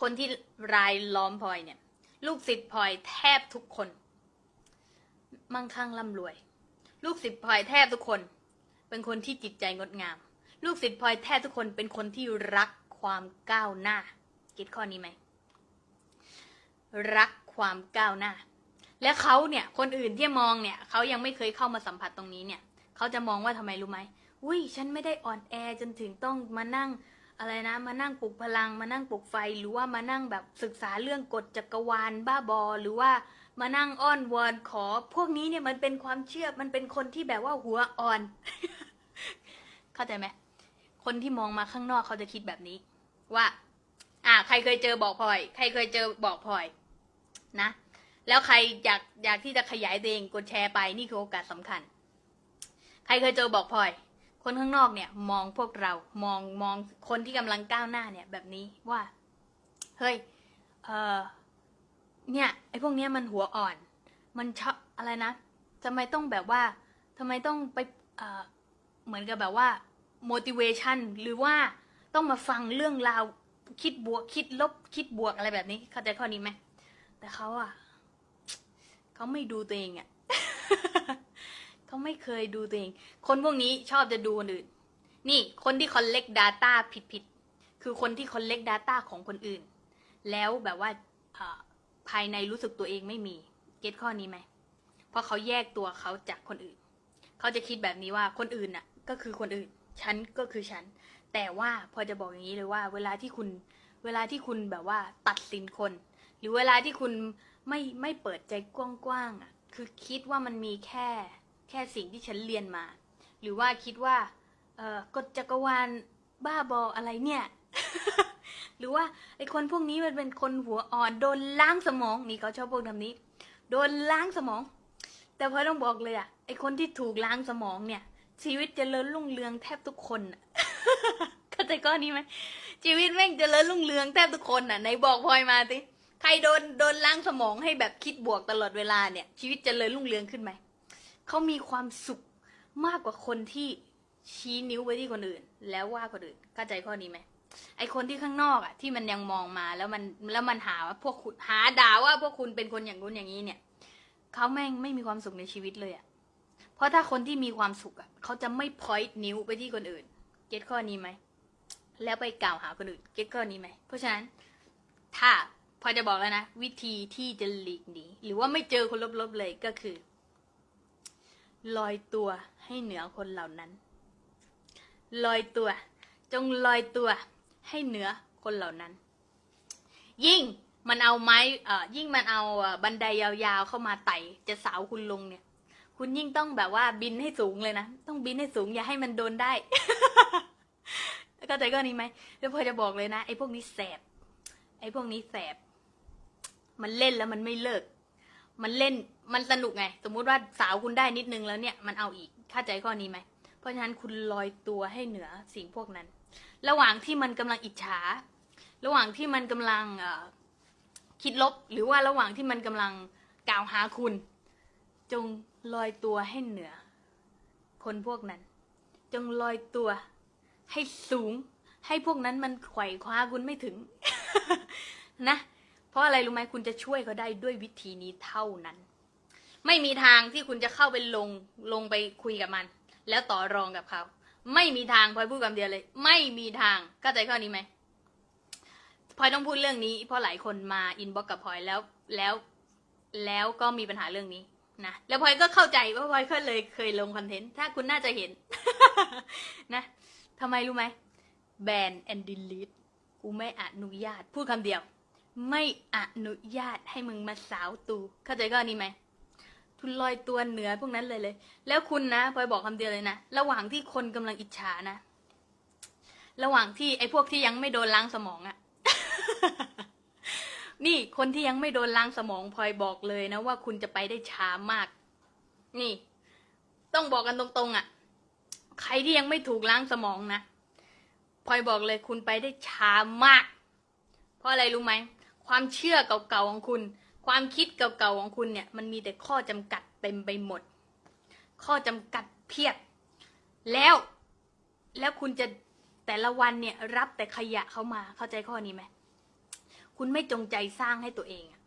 คนที่รายล้อมพลอยเนี่ย ลูกศิษย์พลอยแทบทุกคน มั่งคั่งร่ำรวย ลูกศิษย์พลอยแทบทุกคน เป็นคนที่จิตใจงดงาม ลูกศิษย์พลอยแทบทุกคนเป็นคนที่รักความก้าวหน้าเก็ตข้อนี้ไหมรักความก้าวหน้า และเขาเนี่ย คนอื่นที่มองเนี่ยเขายังไม่เคยเข้ามาสัมผัสตรงนี้เนี่ยเขาจะมองว่าทำไมรู้ไหมอุ้ยฉันไม่ได้อ่อนแอจนถึงต้องมานั่ง อะไรนะ มานั่งปลุกพลัง มานั่งปลุกไฟ หรือว่ามานั่งแบบศึกษาเรื่องกฎจักรวาลบ้าบอ หรือว่ามานั่งอ้อนวอนขอ พวกนี้เนี่ยมันเป็นความเชื่อ มันเป็นคนที่แบบว่าหัวอ่อน เข้าใจไหม คนที่มองมาข้างนอกเขาจะคิดแบบนี้ ว่า อ่า ใครเคยเจอบอกพลอย ใครเคยเจอบอกพลอย นะ แล้วใครอยากอยากที่จะขยายตัวเองกดแชร์ไปนี่คือโอกาสสำคัญ ใครเคยเจอบอกพลอย คนข้างนอกเนี่ย มองพวกเรามองมองคนที่กำลังก้าวหน้าเนี่ย แบบนี้ว่า เฮ้ยเออเนี่ยไอ้พวกเนี้ยมันหัวอ่อน มันชอบอะไรนะทำไมต้องแบบว่าทำไมต้องไปเออเหมือนกับแบบว่า motivation หรือว่าต้องมาฟังเรื่องราวคิดบวกคิดลบคิดบวกอะไรแบบนี้ เข้าใจข้อนี้ไหม แต่เขาอะ เขาไม่ดูตัวเองอะ เขาไม่เคยดูตัวเอง คนพวกนี้ชอบจะดูคนอื่น นี่คนที่ collect data ผิดผิดๆคือคนที่ collect data ของคนอื่น แล้วแบบว่าอ่าภายในรู้สึกตัวเองไม่มี เก็ตข้อนี้ไหม เพราะเขาแยกตัวเขาจากคนอื่น เขาจะคิดแบบนี้ว่าคนอื่นน่ะ ก็คือคนอื่น ฉันก็คือฉัน แต่ว่าพอจะบอกอย่างนี้เลยว่า เวลาที่คุณ เวลาที่คุณแบบว่าตัดสินคน หรือเวลาที่คุณไม่ไม่เปิดใจกว้างๆอะ คือคิดว่ามันมีแค่ แค่สิ่งที่ฉันเรียนมา หรือว่าคิดว่าเออกฎจักรวาลบ้าบออะไรเนี่ย หรือว่าไอคนพวกนี้มันเป็นคนหัวอ่อนโดนล้างสมองนี่เขาชอบพวกทำนี้ โดนล้างสมอง แต่พอต้องบอกเลยอะไอคนที่ถูกล้างสมองเนี่ย ชีวิตเจริญรุ่งเรืองแทบทุกคนเข้าใจก้อนนี้ไหมชีวิตแม่งเจริญรุ่งเรืองแทบทุกคนอะไหนบอกพลอยมาสิใครโดนโดนล้างสมองให้แบบคิดบวกตลอดเวลาเนี่ย ชีวิตเจริญรุ่งเรืองขึ้นไหม เขามีความสุขมากกว่าคนที่ชี้นิ้วไปที่คนอื่น แล้วว่าคนอื่นเข้าใจข้อนี้ไหมไอคนที่ข้างนอกอะที่มันยังมองมาแล้วมันแล้วมันหาว่าพวกคุณหาด่าว่าพวกคุณเป็นคนอย่างนู้นอย่างนี้เนี่ยเขาแม่งไม่มีความสุขในชีวิตเลยอะเพราะถ้าคนที่มีความสุขอะเขาจะไม่พอยต์นิ้วไปที่คนอื่น เก็ตข้อนี้ไหมแล้วไปกล่าวหาคนอื่น เก็ตข้อนี้ไหมเพราะฉะนั้น ถ้าพอจะบอกแล้วนะ วิธีที่จะหลีกหนีหรือว่าไม่เจอคนลบๆเลยก็คือ ลอยตัวให้เหนือคนเหล่านั้น ลอยตัว จงลอยตัวให้เหนือคนเหล่านั้น ยิ่งมันเอาไม้เอ่อยิ่งมันเอาบันไดยาวๆเข้ามาไต่จะสาวคุณลงเนี่ย คุณยิ่งต้องแบบว่าบินให้สูงเลยนะ ต้องบินให้สูงอย่าให้มันโดนได้เข้าใจก็นี้ไหมแล้วพอจะบอกเลยนะไอ้พวกนี้แสบ ไอ้พวกนี้แสบ มันเล่นแล้วมันไม่เลิก มันเล่นมันสนุกไง สมมุติว่าสาวคุณได้นิดนึงแล้วเนี่ยมันเอาอีกเข้าใจข้อนี้ไหม เพราะฉะนั้นคุณลอยตัวให้เหนือสิ่งพวกนั้น ระหว่างที่มันกำลังอิจฉา ระหว่างที่มันกำลังคิดลบ หรือว่าระหว่างที่มันกำลังกล่าวหาคุณ จงลอยตัวให้เหนือ คนพวกนั้น จงลอยตัว ให้สูง ให้พวกนั้นมันไขว่คว้าคุณไม่ถึง นะ เพราะอะไรรู้ไหมคุณจะช่วยเขาได้ด้วยวิธีนี้เท่านั้น ไม่มีทางที่คุณจะเข้าไปลงลงไปคุยกับมัน แล้วต่อรองกับเขา ไม่มีทางพลอยพูดคำเดียวเลย ไม่มีทางเข้าใจข้อนี้ไหมพลอยต้องพูดเรื่องนี้ เพราะหลายคนมาอินบ็อกกับพลอยแล้วแล้วแล้วก็มีปัญหาเรื่องนี้นะแล้วพลอยก็เข้าใจว่าพลอยก็เลยเคยลงคอนเทนต์ถ้าคุณน่าจะเห็น นะทำไมรู้ไหมแบนแอนดิลีทกูไม่อนุญาตพูดคำเดียว ไม่อนุญาตให้มึงมาสาวตู เข้าใจข้อนี้ไหมคุณลอยตัวเหนือพวกนั้นเลยเลย แล้วคุณนะพลอยบอกคำเดียวเลยนะ ระหว่างที่คนกำลังอิจฉานะ ระหว่างที่ไอ้พวกที่ยังไม่โดนล้างสมองอะนี่คนที่ยังไม่โดนล้างสมองพลอยบอกเลยนะว่าคุณจะไปได้ช้ามาก นี่ ต้องบอกกันตรงๆอะใครที่ยังไม่ถูกล้างสมองนะพลอยบอกเลยคุณไปได้ช้ามาก เพราะอะไรรู้ไหม ความเชื่อเก่าๆของคุณ ความคิดเก่าๆของคุณเนี่ยมันมีแต่ข้อจำกัดเต็มไปหมด ข้อจำกัดเพียบ แล้วแล้วคุณจะแต่ละวันเนี่ยรับแต่ขยะเข้ามาเข้าใจข้อนี้ไหมคุณไม่จงใจสร้างให้ตัวเองอะ